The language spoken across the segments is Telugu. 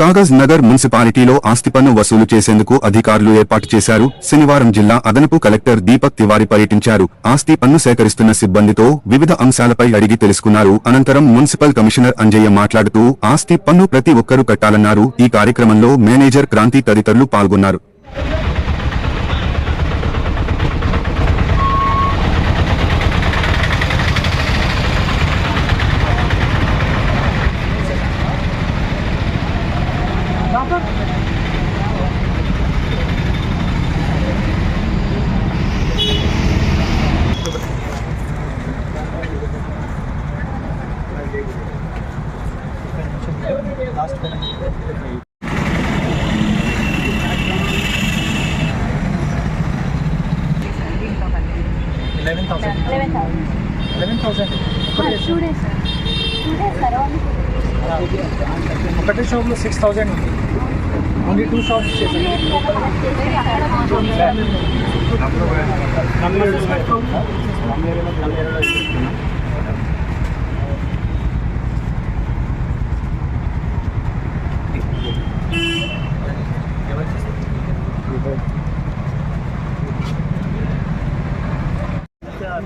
కాగజ్ నగర్ మున్సిపాలిటీలో ఆస్తి పన్ను వసూలు చేసేందుకు అధికారులు ఏర్పాటు చేశారు. శనివారం జిల్లా అదనపు కలెక్టర్ దీపక్ తివారీ పర్యటించారు. ఆస్తి పన్ను సేకరిస్తున్న సిబ్బందితో వివిధ అంశాలపై అడిగి తెలుసుకున్నారు. అనంతరం మున్సిపల్ కమిషనర్ అంజయ్య మాట్లాడుతూ ఆస్తి పన్ను ప్రతి ఒక్కరూ కట్టాలన్నారు. ఈ కార్యక్రమంలో మేనేజర్ క్రాంతి తదితరులు పాల్గొన్నారు. लास्ट में eleven thousand. Eleven thousand. Eleven thousand. Two days. Two days, sir. Only. shop lo six thousand only. two shops. Number. Number. Number.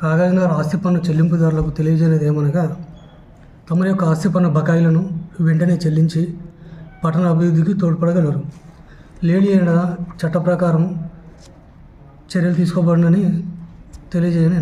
Kagaznagar ఆస్తి పన్ను చెల్లింపుదారులకు తెలియజేయనిది ఏమనగా తమ యొక్క ఆస్తి పన్ను బకాయిలను వెంటనే చెల్లించి పట్టణ అభివృద్ధికి తోడ్పడగలరు. లేని అయిన చట్ట ప్రకారం చర్యలు తీసుకోబడినని తెలియజేయని